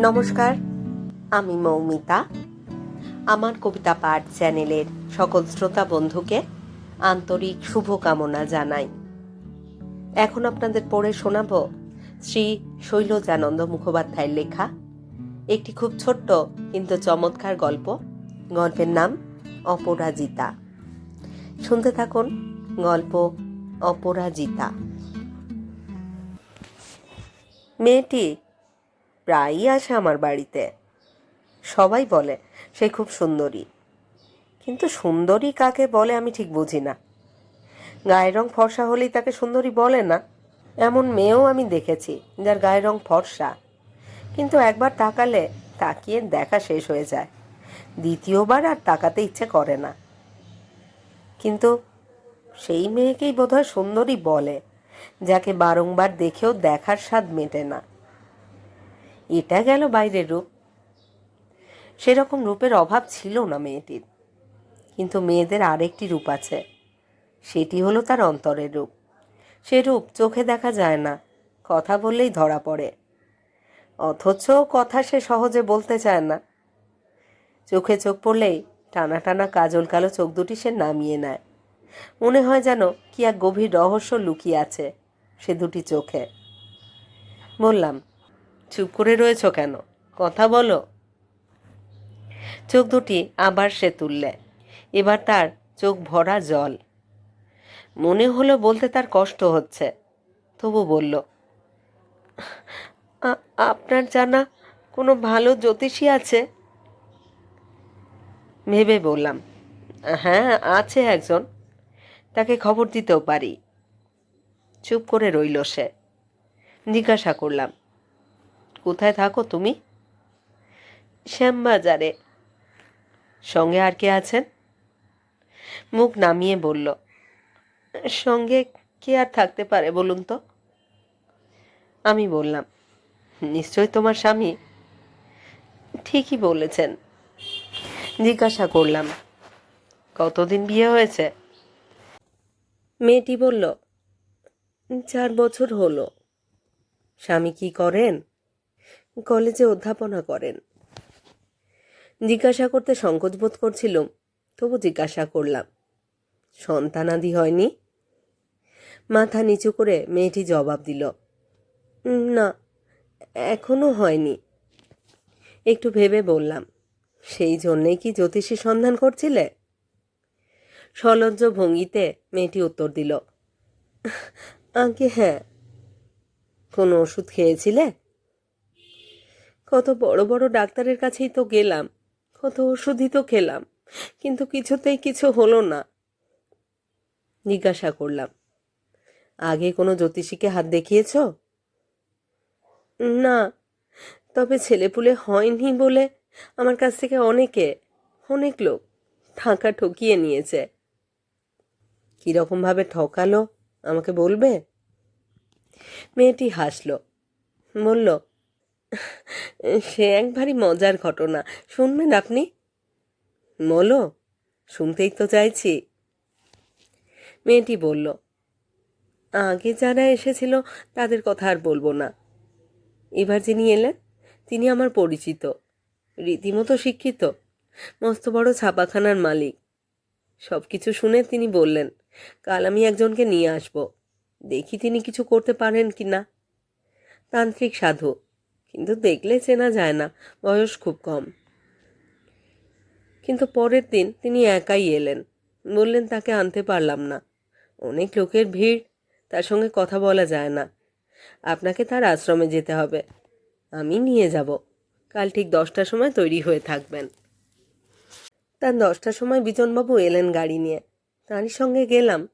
নমস্কার, আমি মৌমিতা। আমার কবিতা পাঠ চ্যানেলের সকল শ্রোতা বন্ধুকে আন্তরিক শুভকামনা জানাই। এখন আপনাদের পড়ে শোনাব শ্রী শৈলজানন্দ মুখোপাধ্যায়ের লেখা, একটি খুব ছোট্ট কিন্তু চমৎকার গল্প। গল্পের নাম অপরাজিতা। শুনতে থাকুন গল্প অপরাজিতা। মেয়েটি প্রায়ই আসে আমার বাড়িতে। সবাই বলে, সে খুব সুন্দরী। কিন্তু সুন্দরী কাকে বলে আমি ঠিক বুঝি না। গায়ের রং ফর্সা হলেই তাকে সুন্দরী বলে না। এমন মেয়েও আমি দেখেছি, যার গায়ের রং ফর্সা। কিন্তু একবার তাকালে তাকিয়ে দেখা শেষ হয়ে যায়। দ্বিতীয়বার আর তাকাতে ইচ্ছে করে না। কিন্তু সেই মেয়েকেই বোধহয় সুন্দরী বলে, যাকে বারংবার দেখেও দেখার স্বাদ মেটে না। এটা গেল বাইরের রূপ। সেরকম রূপের অভাব ছিল না মেয়েটির। কিন্তু মেয়েদের আরেকটি রূপ আছে। সেটি হলো তার অন্তরের রূপ। সে রূপ চোখে দেখা যায় না, কথা বললেই ধরা পড়ে। অথচ কথা সে সহজে বলতে চায় না। চোখে চোখ পড়লেই টানা টানা কাজল কালো চোখ দুটি সে নামিয়ে নেয়। মনে হয় যেন কি এক গভীর রহস্য লুকিয়ে আছে সে দুটি চোখে। বললাম চুপ করে রয়েছ কেন? কথা বলো। চোখ দুটি আবার সে তুললে। এবার তার চোখ ভরা জল। মনে হলো বলতে তার কষ্ট হচ্ছে। তবু বলল আপনার জানা কোনো ভালো জ্যোতিষী আছে? ভেবে বললাম হ্যাঁ আছে একজন। তাকে খবর দিতেও পারি। চুপ করে রইল সে। জিজ্ঞাসা করলাম কোথায় থাকো তুমি? শ্যামবাজারে। সঙ্গে আর কে আছেন? মুখ নামিয়ে বলল, সঙ্গে কে আর থাকতে পারে বলুন তো? আমি বললাম নিশ্চয় তোমার স্বামী? ঠিকই বলেছেন। জিজ্ঞাসা করলাম, কতদিন বিয়ে হয়েছে? মেয়েটি বলল, চার বছর হলো। স্বামী কি করেন? কলেজে অধ্যাপনা করেন। জিজ্ঞাসা করতে সংকোচ বোধ করছিলাম তবু জিজ্ঞাসা করলাম, সন্তানাদি হয়নি? মাথা নিচু করে মেয়েটি জবাব দিল না, এখনও হয়নি। একটু ভেবে বললাম, সেই জন্যেই কি জ্যোতিষী সন্ধান করছিলে? সলজ্জ ভঙ্গিতে মেয়েটি উত্তর দিল, আগে হ্যাঁ। কোনো ওষুধ খেয়েছিলে? কত বড় বড় ডাক্তারের কাছেই তো গেলাম, কত ওষুধই তো খেলাম, কিন্তু কিছুতেই কিছু হলো না। জিজ্ঞাসা করলাম, আগে কোনো জ্যোতিষীকে হাত দেখিয়েছ? না, তবে ছেলেপুলে হয়নি বলে আমার কাছ থেকে অনেকে, অনেক লোক টাকা ঠকিয়ে নিয়েছে। কীরকমভাবে ঠকালো, আমাকে বলবে? মেয়েটি হাসলো, বলল সে এক ভারী মজার ঘটনা। শুনবেন আপনি? বলো, শুনতেই তো চাইছি। মেয়েটি বলল, আগে যারা এসেছিল, তাদের কথা আর বলব না। এবার যিনি এলেন, তিনি আমার পরিচিত। রীতিমতো শিক্ষিত। মস্ত বড় ছাপাখানার মালিক। সব কিছু শুনে তিনি বললেন, কাল আমি একজনকে নিয়ে আসব। দেখি তিনি কিছু করতে পারেন কি না তান্ত্রিক সাধু কিন্তু দেখলে চেনা যায় না, বয়স খুব কম। কিন্তু পরের দিন তিনি একাই এলেন। বললেন, তাকে আনতে পারলাম না। অনেক লোকের ভিড়, তার সঙ্গে কথা বলা যায় না। আপনাকে তার আশ্রমে যেতে হবে। আমি নিয়ে যাব। কাল ঠিক দশটার সময় তৈরি হয়ে থাকবেন। তার দশটার সময় বিজনবাবু এলেন গাড়ি নিয়ে। তারই সঙ্গে গেলাম।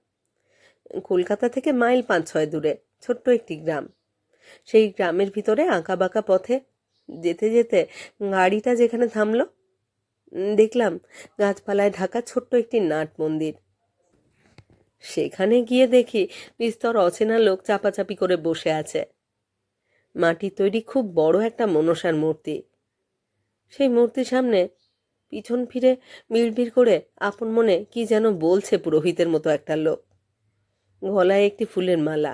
কলকাতা থেকে মাইল পাঁচ ছয় দূরে, ছোট্ট একটি গ্রাম। সেই গ্রামের ভিতরে আঁকা বাঁকা পথে যেতে যেতে গাড়িটা যেখানে থামলো দেখলাম গাছপালায় ঢাকা ছোট্ট একটি নাট মন্দির। সেখানে গিয়ে দেখি বিস্তর অচেনা লোক চাপাচাপি করে বসে আছে। মাটির তৈরি খুব বড় একটা মনসার মূর্তি। সেই মূর্তির সামনে পিছন ফিরে বিড়বিড় করে আপন মনে কি যেন বলছে পুরোহিতের মতো একটা লোক। গলায় একটি ফুলের মালা।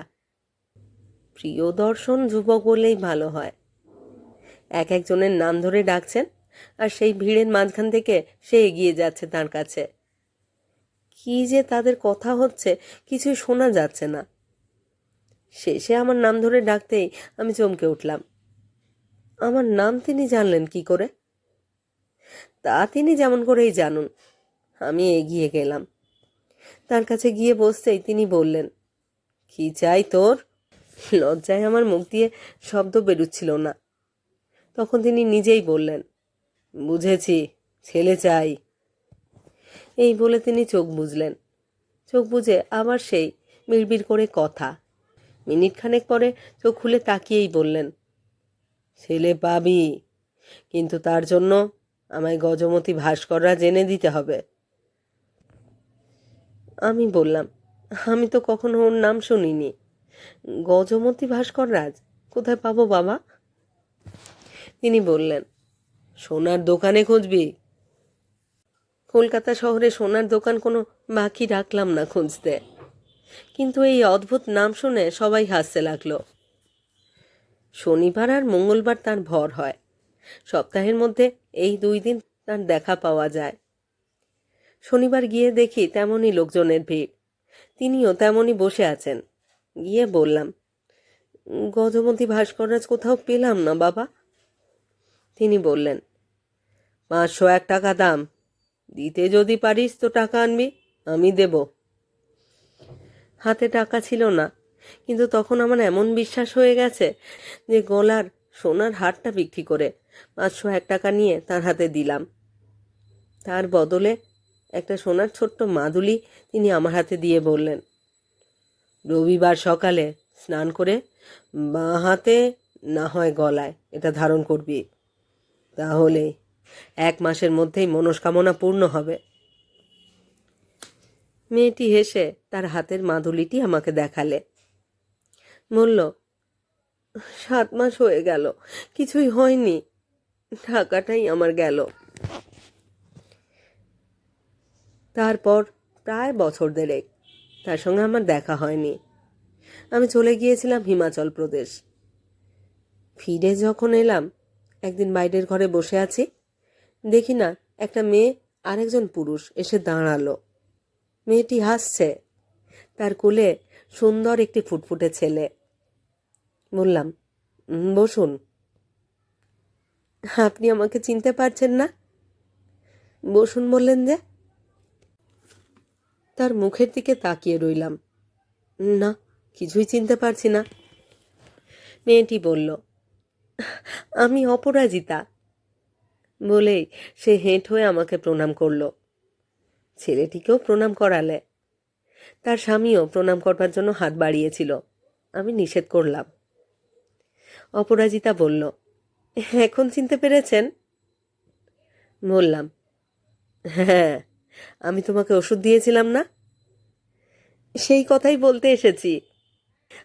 প্রিয় দর্শন যুবক বললেই ভালো হয়। এক একজনের নাম ধরে ডাকছেন আর সেই ভিড়ের মাঝখান থেকে সে এগিয়ে যাচ্ছে তার কাছে। কি যে তাদের কথা হচ্ছে কিছুই শোনা যাচ্ছে না। শেষে আমার নাম ধরে ডাকতেই আমি চমকে উঠলাম। আমার নাম তিনি জানলেন কি করে? তা তিনি যেমন করেই জানুন। আমি এগিয়ে গেলাম। তার কাছে গিয়ে বসতেই তিনি বললেন, কি চাই তোর? লজ্জায় আমার মুখ দিয়ে শব্দ বেরুচ্ছিল না। তখন তিনি নিজেই বললেন, বুঝেছি, ছেলে চাই। এই বলে তিনি চোখ বুঝলেন চোখ বুঝে আবার সেই বিড়বিড় করে কথা। মিনিট খানেক পরে চোখ খুলে তাকিয়েই বললেন, ছেলে পাবি, কিন্তু তার জন্য আমায় গজমতি ভাস্কররা জেনে দিতে হবে। আমি বললাম, আমি তো কখনো ওর নাম শুনিনি। গজমতি ভাস্কর রাজ কোথায় পাবো বাবা? তিনি বললেন, সোনার দোকানে খুঁজবি। কলকাতা শহরে সোনার দোকান কোনো বাকি রাখলাম না খুঁজতে। কিন্তু এই অদ্ভুত নাম শুনে সবাই হাসতে লাগল। শনিবার আর মঙ্গলবার তার ভর হয়। সপ্তাহের মধ্যে এই দুই দিন তার দেখা পাওয়া যায়। শনিবার গিয়ে দেখি তেমনই লোকজনের ভিড়। তিনিও তেমনই বসে আছেন। গিয়ে বললাম, গজমতী ভাস্কররাজ কোথাও পেলাম না বাবা? তিনি বললেন, পাঁচশো এক টাকা দাম, দিতে যদি পারিস তো টাকা আনবি, আমি দেব। হাতে টাকা ছিল না, কিন্তু তখন আমার এমন বিশ্বাস হয়ে গেছে যে গলার সোনার হারটা বিক্রি করে পাঁচশো এক টাকা নিয়ে তার হাতে দিলাম। তার বদলে একটা সোনার ছোট্ট মাদুলি তিনি আমার হাতে দিয়ে বললেন রবিবার সকালে স্নান করে বাঁ হাতে না হয় গলায় এটা ধারণ করবি। তাহলে এক মাসের মধ্যেই মনস্কামনা পূর্ণ হবে। মেয়েটি হেসে তার হাতের মাদুলিটি আমাকে দেখালে। বলল, সাত মাস হয়ে গেল, কিছুই হয়নি টাকাটাই আমার গেল। তারপর প্রায় বছর দেড়েক তার সঙ্গে আমার দেখা হয়নি। আমি চলে গিয়েছিলাম হিমাচল প্রদেশ। ফিরে যখন এলাম, একদিন বাইরের ঘরে বসে আছি, দেখি না, একটা মেয়ে আরেকজন পুরুষ এসে দাঁড়াল। মেয়েটি হাসছে। তার কোলে সুন্দর একটি ফুটফুটে ছেলে। বললাম বসুন। আপনি আমাকে চিনতে পারছেন না? বসুন, বললেন যে তার মুখের দিকে তাকিয়ে রইলাম। না, কিছুই চিনতে পারছি না। মেয়েটি বলল, আমি অপরাজিতা। বলেই সে হেঁট হয়ে আমাকে প্রণাম করল। ছেলেটিকেও প্রণাম করালে। তার স্বামীও প্রণাম করবার জন্য হাত বাড়িয়েছিল। আমি নিষেধ করলাম। অপরাজিতা বলল, এখন চিনতে পেরেছেন? বললাম হ্যাঁ। আমি তোমাকে ওষুধ দিয়েছিলাম না? সেই কথাই বলতে এসেছি।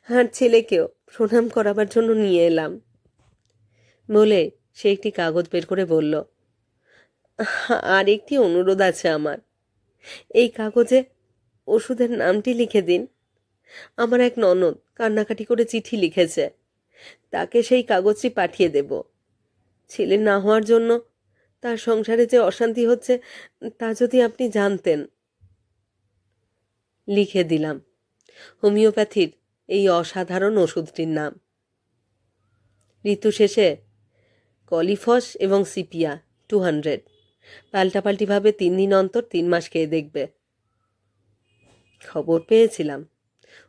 আর ছেলেকেও প্রণাম করাবার জন্য নিয়ে এলাম। বলে সে একটি কাগজ বের করে বলল আর একটি অনুরোধ আছে আমার। এই কাগজে ওষুধের নামটি লিখে দিন। আমার এক ননদ কান্নাকাটি করে চিঠি লিখেছে। তাকে সেই কাগজটি পাঠিয়ে দেব। ছেলে না হওয়ার জন্য তার সংসারে যে অশান্তি হচ্ছে, তা যদি আপনি জানতেন। লিখে দিলাম, হোমিওপ্যাথির এই অসাধারণ ওষুধটির নাম। ঋতু শেষে, কলিফস এবং সিপিয়া টু হান্ড্রেড পাল্টাপাল্টিভাবে তিন দিন অন্তর তিন মাস খেয়ে দেখবে। খবর পেয়েছিলাম।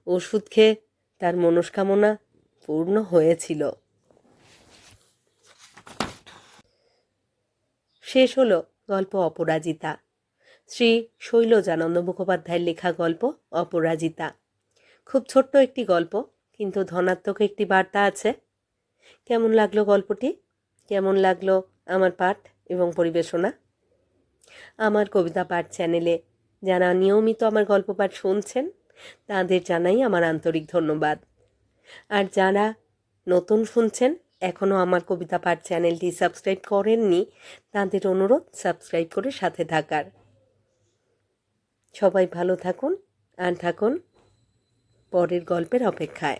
ওষুধ খেয়ে তার মনস্কামনা পূর্ণ হয়েছিল। শেষ হল গল্প অপরাজিতা। শ্রী শৈলজানন্দ মুখোপাধ্যায়ের লেখা গল্প অপরাজিতা। খুব ছোট্ট একটি গল্প, কিন্তু ধনাত্মক একটি বার্তা আছে। কেমন লাগল গল্পটি? কেমন লাগল আমার পাঠ এবং পরিবেশনা? আমার কবিতা পাঠ চ্যানেলে যারা নিয়মিত আমার গল্প পাঠ শুনছেন, তাদের জানাই আমার আন্তরিক ধন্যবাদ। আর যারা নতুন শুনছেন এখনও আমার কবিতা পাঠ চ্যানেলটি সাবস্ক্রাইব করেননি, তাদের অনুরোধ সাবস্ক্রাইব করে সাথে থাকার। সবাই ভালো থাকুন, আর থাকুন পরের গল্পের অপেক্ষায়।